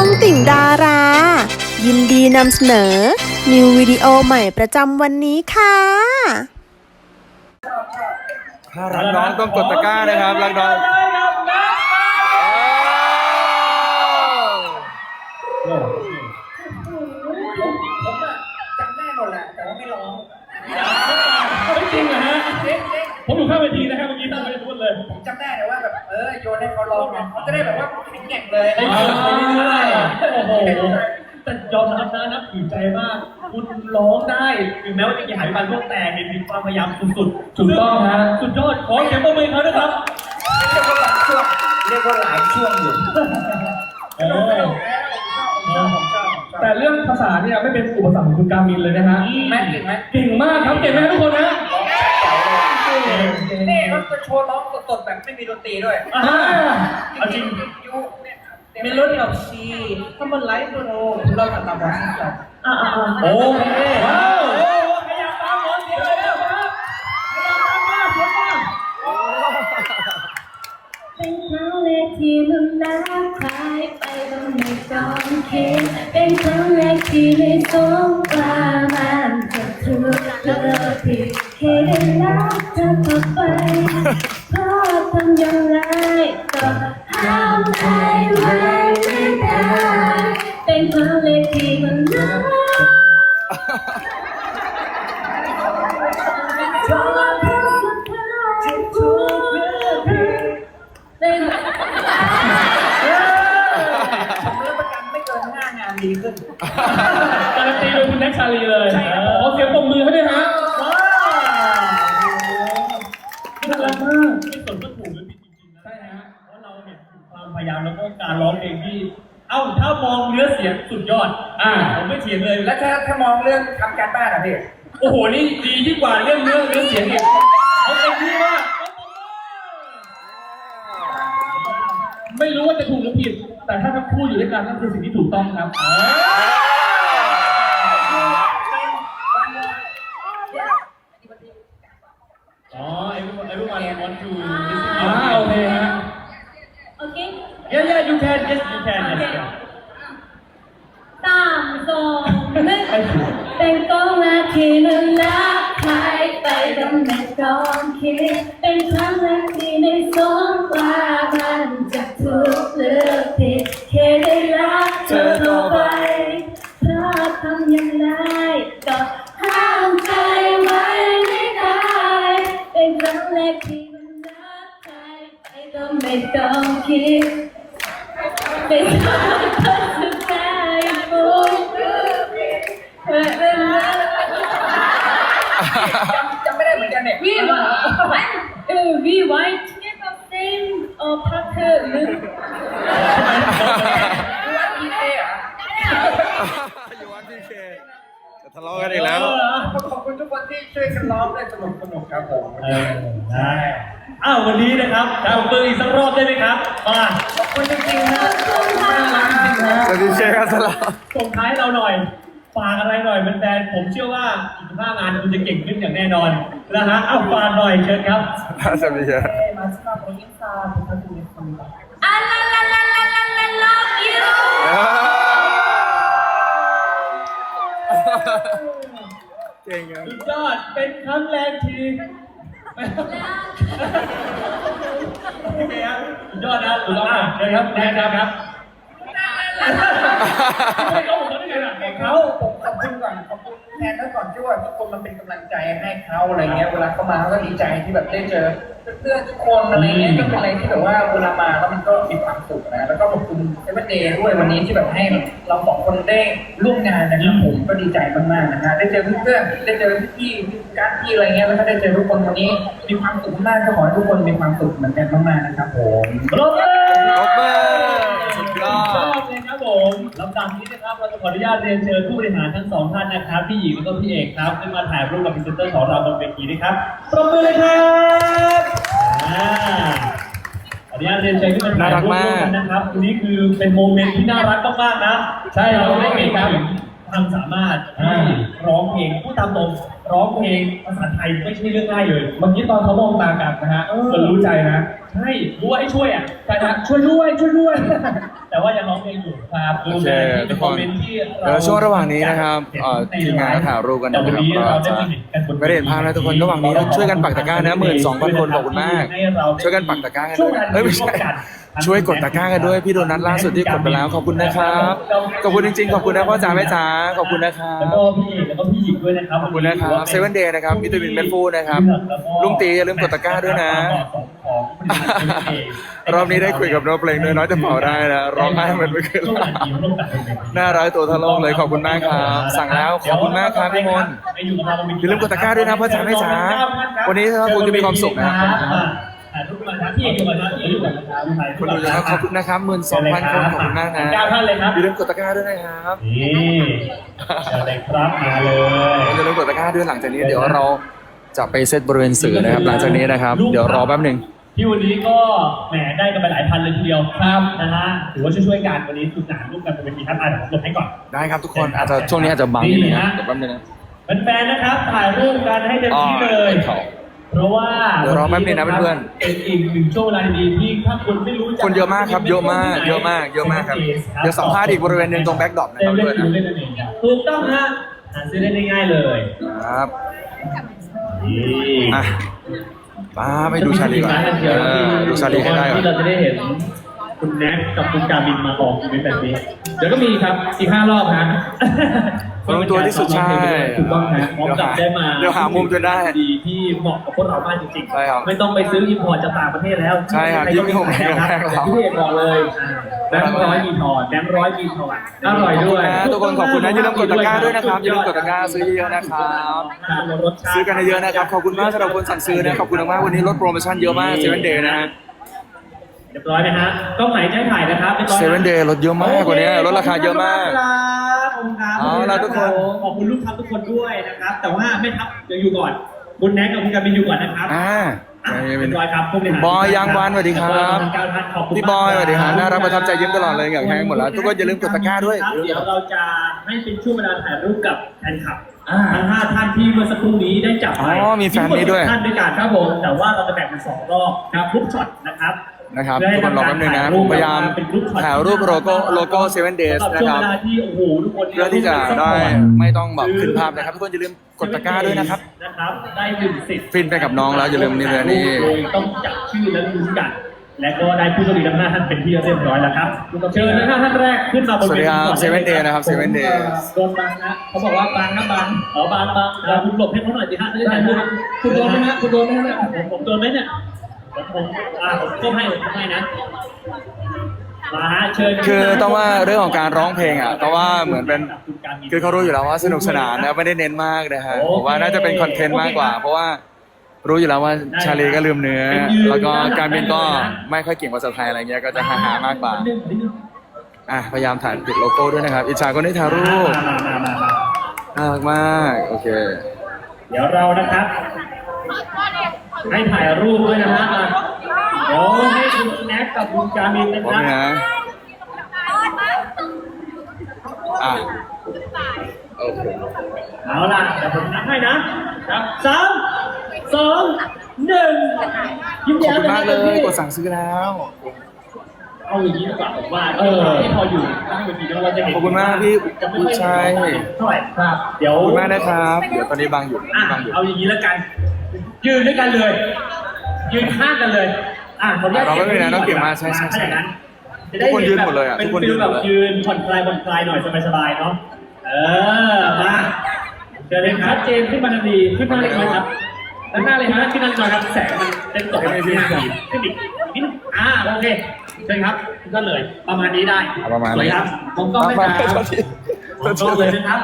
องติ่งดารา ยินดีนำเสนอ นิววิดีโอใหม่ประจำวันนี้ค่ะ ถ้ารักน้องต้องกดตะกร้านะครับรักน้องโอ้จำได้หมดแหละแต่ว่าไม่ร้อง ไม่จริงเหรอฮะเจ๊เจ๊ผมอยู่ข้างเวที นะครับเมื่อกี้ตั้งไม่ได้พูดเลยผมจำได้แต่ว่าแบบเออโยนให้เขาร้องไงเขาจะได้แบบว่าแข็งแกร่งเลยไปเรื่อยๆโอ้โหแต่ยอมรับนะนับถือใจมากคุณร้องได้ถึงแม้ว่าจะหายไปบ้างแต่เห็นถึงความพยายามสุดๆถูกต้องฮะสุดยอดขอเสียงปรบมือให้เขาด้วยครับเรียกว่าหลายช่วงเรียกว่าหลายช่วงอยู่เออชอบผมชอบผมชอบแต่เรื่องภาษาเนี่ยไม่เป็นอุปสรรคของคุณกามินเลยนะฮะแม่เก่งไหมเก่งมากครับเก่งไหมทุกคน นะนี่เขาจะโชว์ร้องสดๆแบบไม่มีดนตรีด้วยอ่าเอาจริง ยูเมโลดี้ออกซีถ้ามันไลฟ์โปรเราทำตามว่าที่เราอ่าโอ้ว้าวขยับตามหมอเสียงเลยนะครับขยับตามมาเสียงมาเป็นครั้งแรกที่ลืมรักใครไปโดยไม่ต้องคิดเป็นครั้งแรกที่ได้สงกร นห้างานดีขึ้น การันตีโดยคุณแน็กชาลีเลยใช่ครับขอเสียงปรบมือให้ด้วยฮะว้าวน่ารักมากไม่สนว่าถูกหรือผิดจริงๆนะใช่ฮะเพราะเราเนี่ยถึงความพยายามแล้วก็การร้องเพลงที่ เอ้าถ้ามองเนื้อเสียงสุดยอด อ่า ผมไม่เถียงเลยแล้วถ้าถ้ามองเรื่องทำการบ้านอะพี่ โอ้โหนี่ดียิ่งกว่าเรื่องเนื้อเนื้อเสียงอีกเอาเต็มที่มาก ไม่รู้ว่าจะถูกหรือผิด แต่ถ้าทั้ง คู่อยู่ด้วยกันนั่นคือสิ่งที่ถูกต้องครับอ๋อ everyone everyone want to listen อ่าโอเคฮะโอเค yeah yeah you can yes you can yes yes สามสองหนึ่งเป็นกองนาทีนั้นรักใครไปโดนไม่ต้องคิดเป็นครั้งแรกที่ในสงกรานต์มันจะถูกเลือกผิดแค่ได้รักเธอต่อไป เพราะทำอย่างไรก็ห้ามใจไว้ไม่ได้ เป็นครั้งแรกที่มันรักใครไปโดนไม่ต้องคิด เป็นครั้งสุดท้ายฟูเป็น จำจำไม่ได้เหมือนกันเนี่ยวีว่าเออวีไว้ที่เราเซ็นเออพักเธอหรือดูว่าอีเอเหรออยู่วันพีเคจะทะเลาะกันอีกแล้ว ขอบคุณทุกคนที่ช่วยกันร้องด้วยสนุกสนุกครับผมเออได้อ้า ววันนี้นะครับดาวเบอร์อีกสักรอบได้ไหมครับ มาขอบคุณจริงๆนะน่ารักจริงๆนะจะดีเชกันทะเลาะส่งท้ายเราหน่อย ฝากอะไรหน่อยเป็นแฟนๆผมเชื่อว่าอีกห้างานคุณจะเก่งขึ้นอย่างแน่นอนนะฮะอ้าวฝากหน่อยเชิญครับน่าจะมีเยอะมาสมัครอินสตาผมก็ดูในคอมเมนต์อะลาลาลาลาลาลา love you เก่งอะสุดยอดเป็นครั้งแรกที่ โอเคครับสุดยอดนะสุดยอดนะเลยครับแดนครับครับไม่ต้องผมได้ไงล่ะ เขาผมขอบคุณก่อนขอบคุณ แทนเขาก่อนที่ว่าทุกคนมันเป็นกำลังใจให้เขาอะไรเงี้ยเวลาเขามาเขาก็ดีใจที่แบบได้เจอเพื่อนๆทุกคนอะไรเงี้ยก็เป็นอะไรที่แบบว่าเวลามาแล้วมันก็มีความสุขนะแล้วก็ขอบคุณเซเว่นเดย์ด้วยวันนี้ที่แบบให้เราสองคนได้ร่วมงานนะครับผมก็ดีใจมากๆนะฮะได้เจอเพื่อนๆได้เจอพี่ๆการพี่อะไรเงี้ยแล้วก็ได้เจอทุกคนวันนี้มีความสุขมากก็ขอให้ทุกคนมีความสุขเหมือนกันมากๆนะครับผม ปรบมือ ปรบมือสุดยอด สุดเลยครับ ผมลำดับนี้นะครับเราจะขออนุญาตเรียนเชิญผู้บริหารทั้งสองท่านนะครับพี่หญิงแล้วก็พี่เอกครับขึ้นมาถ่ายรูปกับพรีเซนเตอร์ของเราบนเวทีด้วยครับปรบมือเลยครับอ่าขออนุญาตเรียนเชิญขึ้นมาถ่ายรูปร่วมกันนะครับวันนี้คือเป็นโมเมนต์ที่น่ารักมากๆนะใช่เราได้เห็นถึงความสามารถที่ร้องเพลงพูดตามตรงร้องเพลงภาษาไทยไม่ใช่เรื่องง่ายเลย เมื่อกี้ตอนเขามองตากันนะฮะมันรู้ใจนะ ใช่รู้ว่าให้ช่วยอะใช่นะช่วยด้วยช่วยด้วย แต่ว่ายังร้องเพลงอยู่ครับโอเคทุกคนเป็มมต์ที่เดี๋ยวช่วงระหว่างนี้นะครับเอ่อทีมงานถ่ายรูปกันแต่นะวันนี้ครับเราก็จะจะไม่เห็นกันบนไม่ได้เห็นภาพนะทุกคนระหว่างนี้เราช่วยกันปักตะกร้านะ12,000คนขอบคุณมาก ช่วยกันปักตะกร้ากันด้วยเอ้ยไม่ใช่ช่วยกดตะกร้ากันด้วยพี่โดนัทล่าสุดที่กดไปแล้วขอบคุณนะครับขอบคุณจริงๆขอบคุณนะพ่อจ๋าแม่จ๋าขอบคุณนะครัแล้วบก็พี่เอกแล้วก็พี่หญิงด้วยนะครับขอบคุณนะครับเซเว่นเดย์นะครับวิตามินเม็ดฟูนะครับลุงตีอย่าลืมกดตะกร้าด้วยนะ รอบนี้ได้คุยกับน้องเพลงด้วยน้อยจะเผาได้นะร้องไห้เหมือนเมื่อคืนช่วงวันนี้ร่วมกันเป็นแบบนี้น่าร้ายตัวทะโลงเลยขอบคุณมากครับสั่งแล้วขอบคุณมากครับพี่มนต์อย่าลืมกดตะกร้าด้วยนะพ่อจ๋าแม่จ๋าวันนี้คงจะมีความสุขนะครับถ่ายรูปมาครับพี่เอกอยู่ก่อนนะพี่เอกอยู่ก่อนนะครับถ่ายรูคุปณก่อนดูนะครับขอบคุณนะครับหมื่นสองพันคนขอบคุณมากนะเก้าท่านเลยครับอย่าลืมกดตะกร้าด้วยนะครับนี่เชิญเลยครับมาเลยอย่าลืมกดตะกร้าด้วยหลังจากนี้เดี๋ยวเราจะไปเซตบริเวณสื่อนะครับ หลังจากนี้นะครับ เดี๋ยวรอแป๊บหนึ่ง ที่วันนี้ก็แหมได้กันไปหลายพันเลยทีเดียวครับนะฮะถือว่าช่วยๆกันวันนี้สุดหนานร่วมกันเป็นทีครับอ่านผมกดให้ก่อน ได้ครับทุกคนอาจจะช่วงนี้อาจจะบังนิดนึงนะเดี๋ยวแป๊บนึงนะ แฟนๆนะครับถ่ายรูปกันให้เต็มที่เลยอ๋อเพราะว่าเดี๋ยวรอแป๊บนึงนะเพื่อนเป็นอีกหนึ่งช่วงเวลาดีๆที่ถ้าคุณไม่รู้จักคนเยอะมากครับ เยอะมาก เยอะมาก เยอะมากครับ เดี๋ยวสัมภาษณ์อีกบริเวณหนึ่งตรงแบ็กดรอปนะเต็คมรับเล่เพื่อนนอยู่เล่นนั่นเองครับถูกต้องฮะหาซื้อได้ง่ายๆเลยครับนี่ อะ ป้าไปดูชาลีก่อนเออดูชาลีให้ได้ก่อนที่เราจะได้เห็นคุณแน็กกับคุณกามินมาออกอีเวนต์แบบนี้ เดี๋ยวก็มีครับอีกห้ารอบฮะคนลงตัวที่สุดใช่ถูกต้องฮะพร้อมกับได้มาเดี๋ยวหามุมจนได้ดีที่เหมาะกับพวกเรามากจริงๆใช่ครับไม่ต้องไปซื้ออินพอร์ตจากต่างประเทศแล้วใช่ครับไม่ต้องไปยิ่งไม่ขายนะครับแพงหรอกอย่างที่พี่เอกบอกเลย แบงค์ร้อยมีทอนแบงค์ร้อยมีทอนอร่อยด้วยขอบคุณนะทุกคนขอบคุณนะอย่าลืมกดตะกร้าด้วยนะครับอย่าลืมกดตะกร้าซื้อเยอะๆนะครับครับรสชาติซื้อกันเยอะๆนะครับขอบคุณมากสำหรับคนสั่งซื้อนะขอบคุณมากๆวันนี้ลดโปรโมชั่นเยอะมากเซเว่นเดย์นะฮะเรียบร้อยไหมฮะกล้องไหนจะให้ถ่ายนะครับรียบร้อยะเซเว่นเดย์ลดเยอะมากกว่านี้ลดราคาเยอะมากขอบคุณครับเอาล่ะทุกคนขอบคุณลูกค้าทุกคนด้วยนะครับ แต่ว่าไม่ทับเดี๋ยวอยู่ก่อนคุณแน็กกับคุณการบินอยู่ก่อนนะครับอ่าอะนี่ เรีเป็ยนบร้อยครับผู้บริหารบอยยางวานสวัสดีครับเก้าท่านขอบคุณพี่บอยสวัสดีครับน่ารักประทับใจยิ้มตลอดเลยอย่างแห้งหมดแล้ว ทุกคนอย่าลืมกดตะกร้าด้วยเดี๋ยวเราจะให้เป็นช่วงเวลาถ่ายรูปกับแฟนคลับทั้งห้าท่านที่เมื่อสักครู่นี้ได้จับไปอ๋อมีแฟนนี้ด้วยท่านด้วยกันครับผมแต่ว่าเราจะแบ่งเป็นสองรอบครับทุกช็อตนะครับ นะครับเพื่อทุให้กคนรอแป๊บนึงนะถ่ผมพยายามเป็นรูปช็อตถ่ายรูปโลโก้โลโก้เซเว่นเดย์สำหนะช่วคงรับเวลาที่โอ้โหทุกคนเพื่อที่จะได้ไม่ต้องแบบขึ้นภาพนะครับทุกคนอย่าลืมกดตะกร้าด้วยนะครับนะครับได้หนึ่งสิทธิ์ฟินไปกับน้องแล้วอย่าลืมนี่เลยนี่ต้องจับชื่อและรู้กันและก็ได้ผู้โชคดีทั้งห้าท่านเป็นที่เรียบร้อยแล้วครับเชิญนะห้าท่านแรกขึ้นมาบนสวัสดีครับก่อเซเว่นเดย์นะครับเซเว่นเดย์โดนบังนะเขาบอกว่าบังนะบังอ๋อบังบังเราคุณหลบให้เขาหน่อยสิฮะจะได้ถ่ายรูปคุณโดนไหมฮะคุณโดนไหมฮะผมผมโดนไหมเนี่ยผม ผมอ่าผมก็ให้ผมก็ให้นะมาฮะเชิญคือต้องว่าเรื่องของการร้องเพลงอะต้องว่าเหมือนเป็นคือเขารู้อยู่แล้วว่าสนุกสนานนะไม่ได้เน้นมากนะฮะผมว่าน่าจะเป็นคอนเทนต์มากกว่า เพราะว่ารู้อยู่แล้วว่าชาลีก็ลืมเนื้อ แล้วก็การบินก็ไม่ค่อยเก่งภาษาไทยอะไรเงี้ยก็จะฮาๆมากกว่าอะพยายามถ่ายติดโลโก้ด้วยนะครับ อิจฉาคนที่ถ่ายรูปมามามามาน่ารักมาก โอเค เดี๋ยวเรานะครับ ให้ถ่ายรูปด้วยนะฮะอะเดี๋ยวให้คุณแน็กกับคุณกามินนะพร้อคมรับนะอะโอเคเอาล่ะเดี๋ยวผมนับให้นะครับสามสองหนึ่งยิ้มขอบแย้มคุณมากเลยนะกดสั่งซื้อแล้ว เอาอย่างนี้ดีกว่าผมว่าเออที่พออยู่ตั้งเวทีแล้วเราจะเห็นขอบคุณมากพี่จะไม่ค่อยใช่เท่าไหร่ครับ เดี๋ยว ขอบคุณมากนะครับ เดี๋ยวตอนนี้บางอยู่อะบางอยู่ เอาอย่างนี้แล้วกัน ยืนด้วยกันเลย ยืนข้างกันเลย อะขออนุญาตเราไม่เป็นไรนะต้องเก่งมากใช่ใช่ใช่ถ้าอย่างนั้นจะทุกคนยืนหมดเลยอะเป็นทุกคนฟิยืลนหมแบดบเลยยืนผ่อนคลายผ่อนคลายหน่อยสบายๆเนาะเออมาเดี๋ยวเลยชัดเจนขึ้นมาทันทีขึ้นมาเลยครับด้านหน้าเลยฮะขึ้นมาหน่อยครับแสงมันเต็มตกขึ้นมาอีกขึ้นอีกนิดนึงอ่าโอเคเชิญครับก็เลยประมาณนี้ได้เอาประมาณนี้สวยครับผมก็ไม่มาครับโทษทีผมก็เลยนะครับ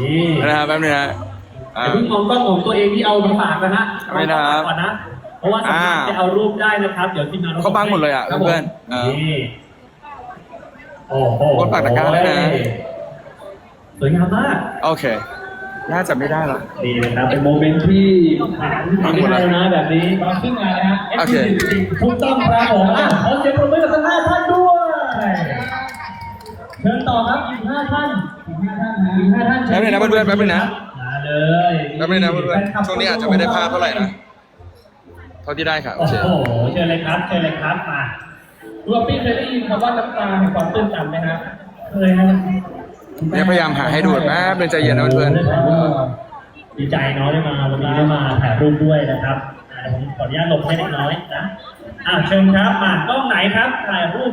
นี่นะครับแป๊บนึงนะ อ่า อย่าเพิ่งมองกล้องของตัวเองที่เอามาฝากนะฮะไม่นะครับก่อนนะ เพราะว่าสามารถจะเอารูปได้นะครับ เดี๋ยวทีมงานเขาบังหมดเลยอะครับผมเพื่อนๆเออนี่โอ้โหกดปากตะกร้าด้วยนะ สวยงามมาก โอเค น่าจะไม่ได้หรอกนี่นะครับเป็นโมเมนต์ที่ผ่านมาไม่ได้นะแบบนี้มาขึ้นมานะฮะโอเค ถูกต้องครับผมอะขอเสียงปรบมือกับทั้งห้าท่านด้วยเชิญต่อครับอีกห้าท่านอีกห้าท่านนะอีกห้าท่านแป๊บนึงนะเพื่อนๆแป๊บนึงนะมา เลยแป๊บนึงนะเพื่อนๆช่วงนี้อาจจะไม่ได้ภาพเท่าไหร่นะโทท่าที่ได้ครับโอโอ้เค โหเชิญเลยครับเชิญเลยครับมาคุณป๊อปปี้เคยได้ยินคำว่าน้ำตาแห่งความตื้นตันไหมฮะเคยนะเนี่ยพยายามหาให้ดูแป๊บนึงใจเย็นนะเพื่อนดีใจเนาะได้มาวันนี้ได้มาถ่ายรูปด้วยนะครับอ่าเดี๋ยวผมขออนุญาตหลบให้เล็กน้อยนะอ่าเชิญครับมากล้องไหนครับถ่ายรูป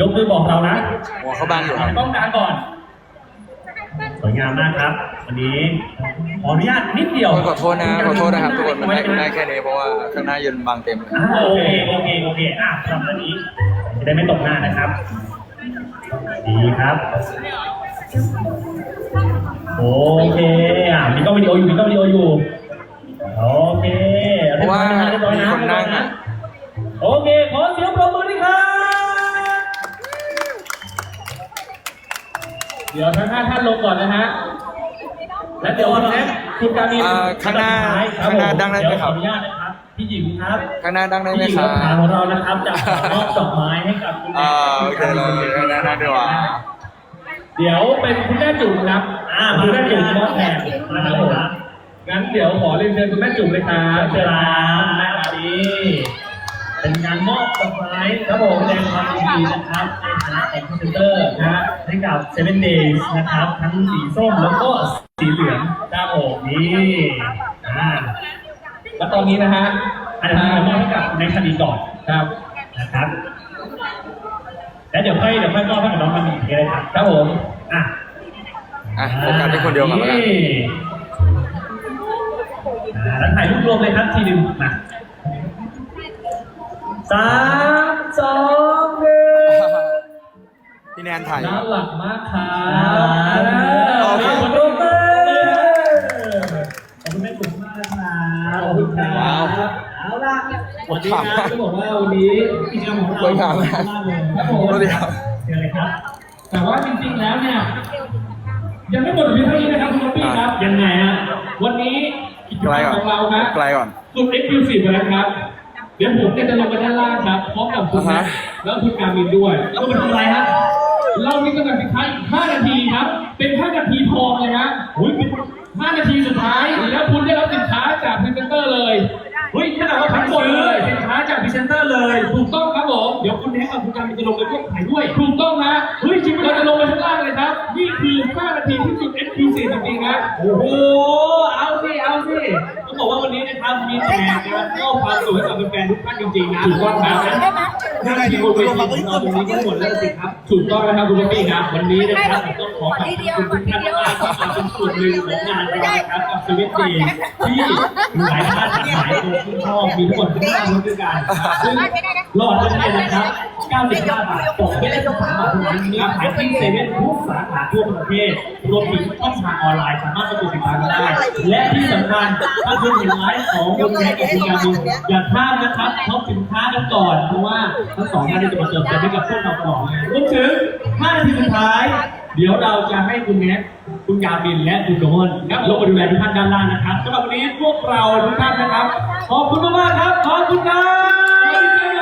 ยกมือบอกเรานะหัวเขาบังอยู่ครับ กล้องกลางก่อน สวยงามมากครับวันนี้ขออนุญาตนิดเดียวขอโทษนะขอโทษนะครับทุกคนมันได้ได้แค่นี้เพราะว่าข้างหน้ายืนบังเต็มเลยอ่าโอเคโอเคโอเคอะสำหรับวันนี้จะได้ไม่ตกหน้านะครับ ดีครับโอเคอะมีกล้องวิดีโออยู่มีกล้องวิดีโออยู่โอเคเพราะว่าเรียบร้อยมีนะคนนั่งอะโอเคขอเสียงปรบมือด้วยครับ เดี๋ยวทั้งห้าท่านลงก่อนนะฮะ แล้วเดี๋ยววันนี้คุณการมีอ่าข้างหน้าข้างหน้าดังได้ไหมครับ เดี๋ยวขออนุญาตนะครับ พี่หญิงครับข้างหน้าดังได้ไหมพี่หญิงครัรักษาบของเรานะครับจะมอบดอกไม้ให้กับคุณอ่าโอเคเลยข้างหน้าได้ดีกว่า เดี๋ยวเป็นคุณแม่จุ๋มครับ อ่าคุณแม่จุ๋มมอบแทนนะครับผมงั้นเดี๋ยวขอเรียนเชิญคุณแม่จุ๋มเลยครับเชิญครับแม่มาดี เป็นการมอบดอกไม้ครับผมแสดงความยินดีนะครับในฐานะของพรีเซนเตอร์นะฮะให้กับ Seven Days นะครับ ทั้งสีส้มแล้วก็สีเหลืองครับผมนี่อ่าแล้วตอนนี้นะฮะอันนี้มอบให้กับในคดีก่อนครับนะครับแล้วเดี๋ยวค่อยเดี๋ยวค่อยมอบให้กับน้องมันอีกทีเลยครับครับผมอะอะโฟกัสที่คนเดียวก่อนแล้วกัน อ่าแล้วถ่ายรูปรวมเลยครับทีหนึ่งมา สามสองหนึ่งพี่แนนถ่ายอยู่น่าหลักมากครับโอเคขอบคุณมากขอบคุณแม่จุ๋มมากครับขอบคุณครับว้าวเอาล่ะวันนี้นะจะบอกว่าวันนี้กิจกรรมของเราสวยงามมากมากเลยครับผมสวัสดีครับเชิญเลยครับ แต่ว่าจริงๆแล้วเนี่ยยังไม่หมดเพียงเท่านี้นะครับคุณป๊อปปี้ครับยังไงฮะวันนี้กิจกรรมของเรานะไกลก่อนสุดเอ็กซ์คลูซีฟเลยนะครับ เดี๋ยวผมเนี่ยจะลงไปด้านล่างครับพร้อมกับคุณอ่าฮะแม่แล้วคุณการมินด้วยแล้วมันทำอะไรฮะเรามีกำหนดปิดท้ายอีก5นาทีครับ เป็น5นาทีทองเลยนะอุ้ยเป็น5นาทีสุดท้ายแล้วคุณได้รับสินค้าจากพรีเซนเตอร์เลยเฮ้ยถ้าเกิดว่าทั้งหมดเลยสินค้าจากพรีเซนเตอร์เลย ถูกต้องครับผมเดี๋ยวคุณแฮกกับคุณการมินจะลงไปร่วมขายด้วยถูกต้อง นะครับมีแต่กามอบความสุขให้กับแฟนทุกท่านจริงๆนะถูกต้องครับหน้าที่บนเวทีของเราตรงนี้ก็หมดแล้วสิครับ ถูกต้องนะครับคุณพี่ครับวันนี้นะครับต้องขอขอบคุณทุกท่านมากๆที่มาเป็นส่วนหนึ่งของงานเรานะครับกับสวิตเดย์ที่หลายท่านหลายคนที่ชอบมีทั้งหมด5รุ่นด้วยกันซึ่งรอดได้นะครับ 95 บาทตกไม่ได้ต้องสามบาทเท่านั้นมีขายที่เซเว่นทุกสาขาทั่วประเทศ รวมถึงช่องทางออนไลน์สามารถประกวดสินค้าได้ และที่สำคัญถ้าคุณเห็นไลฟ์ของคุณแม่กับคุณยามินอย่าพลาดนะครับช็อปสินค้ากันก่อน เพราะว่าทั้งสองท่านจะมาเติมเต็มให้กับพวกเราตลอดงานรวมถึง5นาทีสุดท้าย เดี๋ยวเราจะให้คุณแม็กคุณยามินและคุณโดนครับลงมาดูแลทุกท่านด้านล่างนะครับสำหรับวันนี้พวกเราทุกท่านนะครับขอบคุณมากๆครับขอบคุณครับ